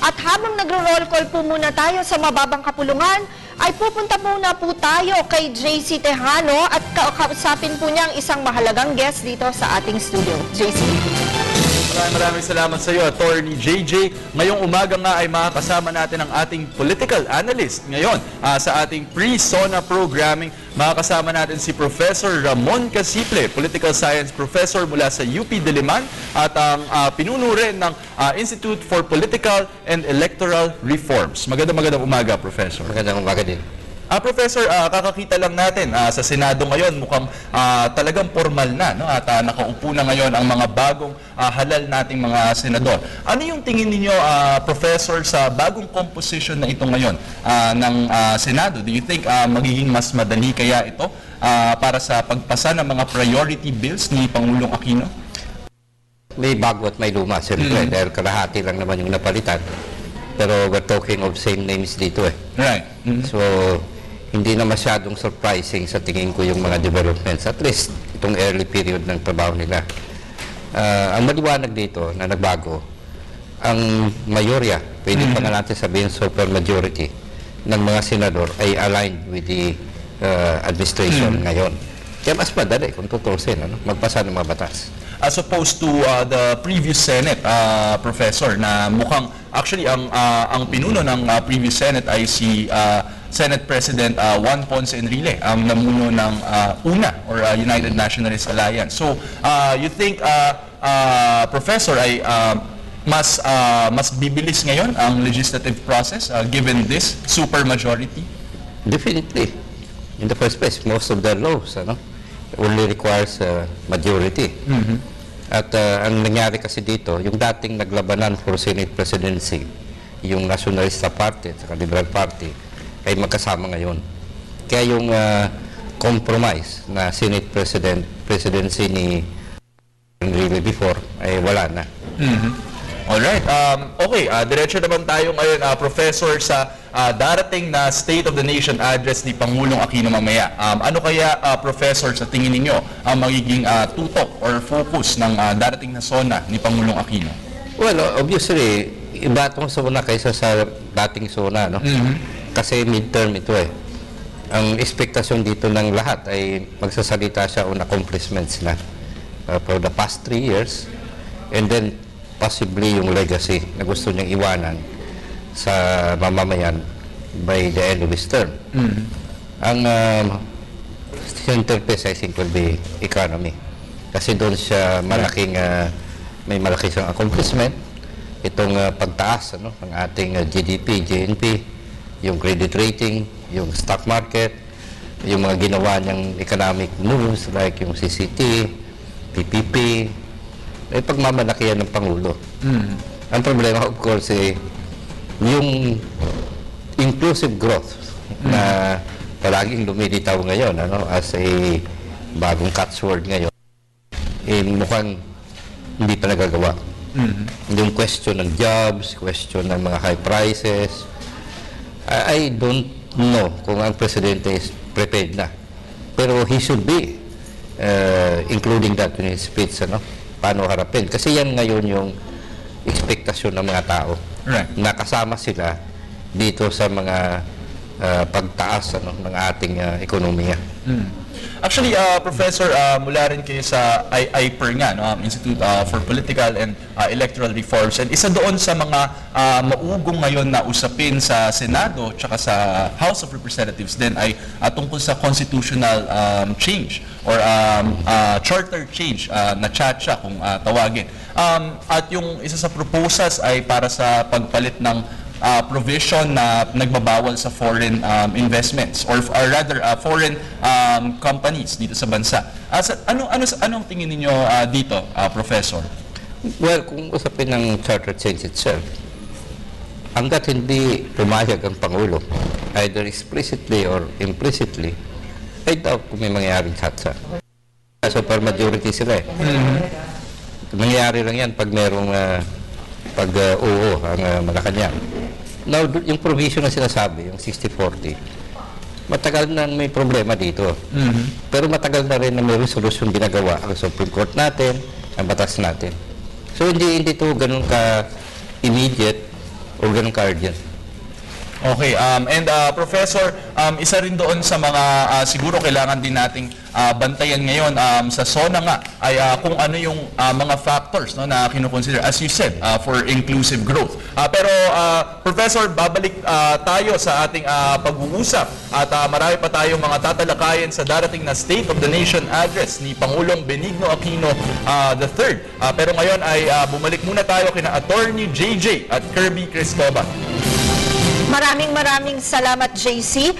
At habang nagro-roll call po muna tayo sa mababang kapulungan, ay pupunta muna po tayo kay JC Tejano at kausapin po niya ang isang mahalagang guest dito sa ating studio. JC. Maraming maraming salamat sa iyo, Attorney JJ. Ngayong umaga nga ay makakasama natin ang ating political analyst ngayon ah, sa ating pre-SONA programming. Makakasama natin si Professor Ramon Casiple, Political Science Professor mula sa UP Diliman at ang ah, pinuno rin ng ah, Institute for Political and Electoral Reforms. Magandang magandang umaga, Professor. Magandang umaga din. Ah, Professor, ah, kakakita lang natin ah, sa Senado ngayon mukhang ah, talagang formal na no? at ah, nakaupo na ngayon ang mga bagong ah, halal nating mga senador. Ano yung tingin ninyo, ah, Professor, sa bagong composition na ito ngayon ah, ng ah, Senado? Do you think ah, magiging mas madali kaya ito ah, para sa pagpasa ng mga priority bills ni Pangulong Aquino? May bago at may luma, siyempre, dahil kalahati lang naman yung napalitan. Pero we're talking of same names dito eh. Right. Mhm. So, hindi na masyadong surprising sa tingin ko yung mga developments. At least, itong early period ng trabaho nila. Ah, ang maliwanag dito na nagbago, ang mayorya, pwede pa nga natin sabihin super majority ng mga senador ay aligned with the ah, administration ngayon. Kaya mas madali kung tutusin, ano, magpasa ng mga batas. as opposed to uh, the previous Senate, uh, Professor, na mukhang actually ang uh, ang pinuno ng uh, previous Senate ay si uh, Senate President uh, Juan Ponce Enrile, ang namuno ng uh, UNA or uh, United Nationalist Alliance. So, uh, you think, uh, uh, Professor, ay uh, mas uh, mas bibilis ngayon ang legislative process uh, given this super majority? Definitely. In the first place, most of the laws ano, only requires a majority. At uh, ang nangyari kasi dito, yung dating naglabanan for Senate presidency, yung Nationalista Party at Liberal Party, ay magkasama ngayon. Kaya yung uh, compromise na Senate President presidency ni really before ay wala na. Alright, um, okay, uh, diretso naman tayo ngayon, uh, Professor, sa uh, darating na State of the Nation address ni Pangulong Aquino mamaya. Um, ano kaya, uh, Professor, sa tingin ninyo, ang magiging uh, tutok or focus ng uh, darating na SONA ni Pangulong Aquino? Well, obviously, iba itong zona kaysa sa dating zona, no? Kasi midterm ito eh. Ang expectation dito ng lahat ay magsasalita siya on accomplishments na uh, for the past three years and then possibly yung legacy na gusto niyang iwanan sa mamamayan by the end of his term. Ang um, centerpiece, I think, will be economy. Kasi doon siya malaking, uh, may malaki siyang accomplishment. Itong uh, pagtaas ano, ng ating uh, GDP, GNP, yung credit rating, yung stock market, yung mga ginawa niyang economic moves like yung CCT, PPP, ay pagmamalaki yan ng Pangulo. Ang problema, of course, eh, yung inclusive growth na palaging lumilitaw ngayon ano, as a bagong catchword ngayon, eh, mukhang hindi pa nagagawa. Yung question ng jobs, question ng mga high prices, I, don't know kung ang presidente is prepared na. Pero he should be, uh, including that in his speech, ano, paano harapin. Kasi yan ngayon yung ekspektasyon ng mga tao. Right. Nakasama sila dito sa mga uh, pagtaas ano, ng ating uh, ekonomiya. Actually, uh, Professor, uh, mula rin kayo sa I IPER nga, no, Institute uh, for Political and uh, Electoral Reforms. And isa doon sa mga uh, maugong ngayon na usapin sa Senado tsaka sa House of Representatives din ay uh, tungkol sa constitutional um, change or um, uh, charter change uh, na chacha kung uh, tawagin. Um, at yung isa sa proposals ay para sa pagpalit ng uh, provision na nagbabawal sa foreign um, investments or, or rather uh, foreign um, companies dito sa bansa. Uh, sa, ano ano anong tingin ninyo uh, dito, uh, professor? Well, kung usapin ng charter change itself, hanggat hindi pumayag ang Pangulo, either explicitly or implicitly, I doubt kung may mangyayaring chatsa. Super majority sila eh. Nangyayari lang yan pag merong uh, pag uh, oo ang uh, Malacanang. Now, yung provision na sinasabi, yung 60-40, matagal na may problema dito. Pero matagal na rin na may resolution ginagawa ang Supreme Court natin, ang batas natin. So hindi hindi to ganun ka immediate ganun ka-urgent. Okay, um, and uh, Professor, um, isa rin doon sa mga uh, siguro kailangan din nating uh, bantayan ngayon um, sa SONA nga ay uh, kung ano yung uh, mga factors no, na kinukonsider, as you said, uh, for inclusive growth. Uh, pero uh, Professor, babalik uh, tayo sa ating uh, pag-uusap at uh, marami pa tayong mga tatalakayin sa darating na State of the Nation address ni Pangulong Benigno Aquino uh, III. Uh, pero ngayon ay uh, bumalik muna tayo kina Attorney JJ at Kirby Cristobal. Maraming maraming salamat, JC.